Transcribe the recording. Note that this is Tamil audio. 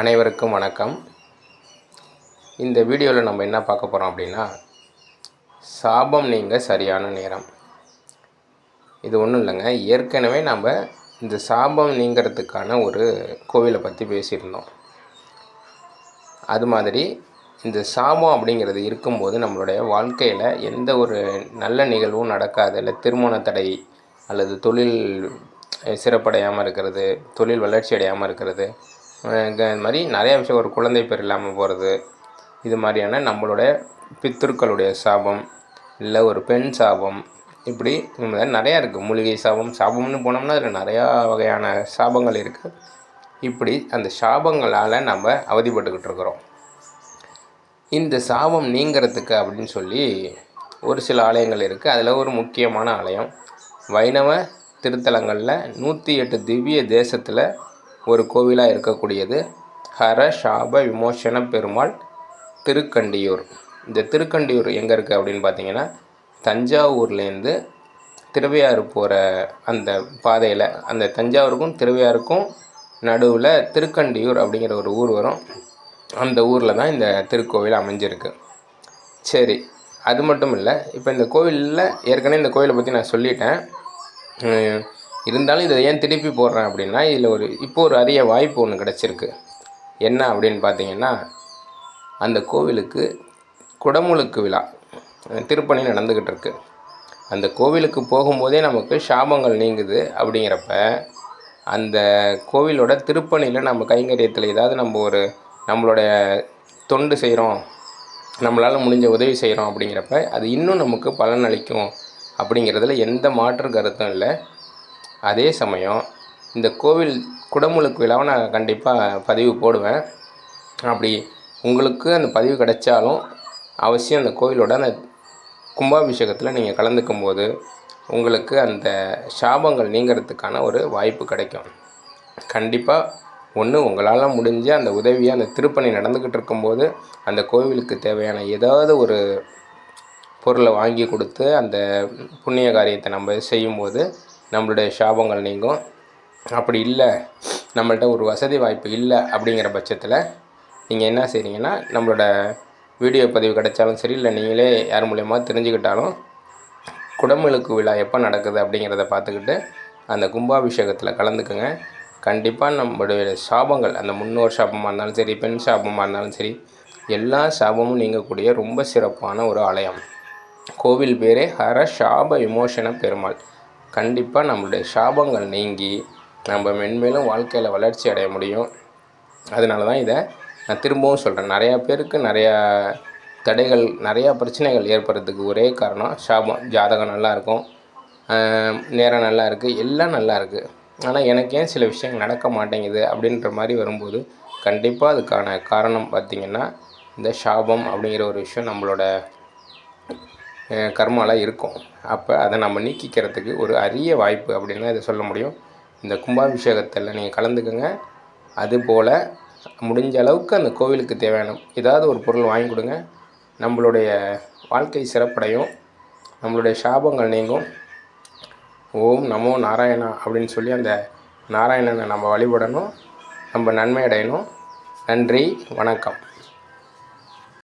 அனைவருக்கும் வணக்கம். இந்த வீடியோவில் நம்ம என்ன பார்க்க போகிறோம் அப்படின்னா சாபம் நீங்க சரியான நேரம். இது ஒன்றும் இல்லைங்க. ஏற்கனவே நம்ம இந்த சாபம் நீங்கிறதுக்கான ஒரு கோவிலை பற்றி பேசியிருந்தோம். அது மாதிரி இந்த சாபம் அப்படிங்கிறது இருக்கும்போது நம்மளுடைய வாழ்க்கையில் எந்த ஒரு நல்ல நிகழ்வும் நடக்காது. இல்லை திருமண தடை அல்லது தொழில் சிறப்படையாமல் இருக்கிறது தொழில் வளர்ச்சி அடையாமல் இருக்கிறது. இந்த மாதிரி நிறையா விஷயம் ஒரு குழந்தை பேர் இல்லாமல் போகிறது இது மாதிரியான நம்மளுடைய பித்திருக்களுடைய சாபம் இல்லை ஒரு பெண் சாபம் இப்படி நிறையா இருக்குது மூலிகை சாபம் சாபம்னு போனோம்னா அதில் நிறையா வகையான சாபங்கள் இருக்குது இப்படி அந்த சாபங்களால் நம்ம அவதிப்பட்டுக்கிட்டு இருக்கிறோம். இந்த சாபம் நீங்கிறதுக்கு அப்படின்னு சொல்லி ஒரு சில ஆலயங்கள் இருக்குது அதில் ஒரு முக்கியமான ஆலயம் வைணவ திருத்தலங்களில் நூற்றி எட்டு திவ்ய தேசத்தில் ஒரு கோவிலாக இருக்கக்கூடியது. ஹர ஷாப விமோசன பெருமாள் திருக்கண்டியூர். இந்த திருக்கண்டியூர் எங்கே இருக்குது அப்படின்னு பார்த்தீங்கன்னா தஞ்சாவூர்லேருந்து திருவையாறு போகிற அந்த பாதையில் அந்த தஞ்சாவூருக்கும் திருவையாருக்கும் நடுவில் திருக்கண்டியூர் அப்படிங்கிற ஒரு ஊர் வரும். அந்த ஊரில் தான் இந்த திருக்கோவில் அமைஞ்சிருக்கு. சரி அது மட்டும் இல்லை இப்போ இந்த கோவிலில் ஏற்கனவே இந்த கோவிலை பற்றி நான் சொல்லிட்டேன். இருந்தாலும் இதை ஏன் திருப்பி போடுறேன் அப்படின்னா இதில் ஒரு இப்போ ஒரு அரிய வாய்ப்பு ஒன்று கிடச்சிருக்கு. என்ன அப்படின்னு பார்த்தீங்கன்னா அந்த கோவிலுக்கு குடமுழுக்கு விழா திருப்பணி நடந்துக்கிட்டு இருக்கு. அந்த கோவிலுக்கு போகும்போதே நமக்கு சாபங்கள் நீங்குது அப்படிங்கிறப்ப அந்த கோவிலோட திருப்பணியில் நம்ம கைங்கரியத்தில் ஏதாவது நம்ம ஒரு நம்மளுடைய தொண்டு செய்கிறோம் நம்மளால் முடிஞ்ச உதவி செய்கிறோம் அப்படிங்கிறப்ப அது இன்னும் நமக்கு பலன் அளிக்கும் அப்படிங்கிறதுல எந்த மாற்று கருத்தும் இல்லை. அதே சமயம் இந்த கோவில் குடமுழுக்கு விழாவை நான் கண்டிப்பாக பதிவு போடுவேன். அப்படி உங்களுக்கு அந்த பதிவு கிடைச்சாலும் அவசியம் அந்த கோவிலோட அந்த கும்பாபிஷேகத்தில் நீங்கள் கலந்துக்கும் போது உங்களுக்கு அந்த சாபங்கள் நீங்கிறதுக்கான ஒரு வாய்ப்பு கிடைக்கும். கண்டிப்பாக ஒன்று உங்களால் முடிஞ்ச அந்த உதவியை அந்த திருப்பணி நடந்துக்கிட்டு இருக்கும்போது அந்த கோவிலுக்கு தேவையான ஏதாவது ஒரு பொருளை வாங்கி கொடுத்து அந்த புண்ணிய காரியத்தை நம்ம செய்யும்போது நம்மளுடைய சாபங்கள் நீங்கும். அப்படி இல்லை நம்மள்கிட்ட ஒரு வசதி வாய்ப்பு இல்லை அப்படிங்கிற பட்சத்தில் நீங்கள் என்ன செய்றீங்கன்னா நம்மளோட வீடியோ பதிவு கிடைச்சாலும் சரி இல்லை நீங்களே யார் மூலயமா தெரிஞ்சுக்கிட்டாலும் குடமுழுக்கு விழா எப்போ நடக்குது அப்படிங்கிறத பார்த்துக்கிட்டு அந்த கும்பாபிஷேகத்தில் கலந்துக்குங்க. கண்டிப்பாக நம்மளுடைய சாபங்கள் அந்த முன்னோர் சாபமாக இருந்தாலும் சரி பெண் சாபமாக இருந்தாலும் சரி எல்லா சாபமும் நீங்கக்கூடிய ரொம்ப சிறப்பான ஒரு ஆலயம். கோவில் பேரே ஹர சாப விமோசன பெருமாள். கண்டிப்பாக நம்மளுடைய சாபங்கள் நீங்கி நம்ம மென்மேலும் வாழ்க்கையில் வளர்ச்சி அடைய முடியும். அதனால தான் இதை நான் திரும்பவும் சொல்கிறேன் நிறையா பேருக்கு நிறையா தடைகள் நிறையா பிரச்சனைகள் ஏற்படுறதுக்கு ஒரே காரணம் சாபம். ஜாதகம் நல்லா இருக்கும். நேரம் நல்லா இருக்குது எல்லாம் நல்லா இருக்குது ஆனால் எனக்கு ஏன் சில விஷயங்கள் நடக்க மாட்டேங்குது அப்படின்ற மாதிரி வரும்போது கண்டிப்பாக அதுக்கான காரணம் பார்த்திங்கன்னா இந்த சாபம் அப்படிங்கிற ஒரு விஷயம் நம்மளோட அஹ் இருக்கும். அப்போ அதை நம்ம நீக்கிக்கிறதுக்கு ஒரு அரிய வாய்ப்பு அப்படின்னு தான் இதை சொல்ல முடியும். இந்த கும்பாபிஷேகத்தில் நீங்கள் கலந்துக்கங்க. அதுபோல் முடிஞ்ச அளவுக்கு அந்த கோவிலுக்கு தேவையான ஏதாவது ஒரு பொருள் வாங்கி கொடுங்க. நம்மளுடைய வாழ்க்கை சிறப்படையும். நம்மளுடைய சாபங்கள் நீங்கும். ஓம் நமோ நாராயணா அப்படின்னு சொல்லி அந்த நாராயணனை நம்ம வழிபடணும். நம்ம நன்மை அடையணும். நன்றி வணக்கம்.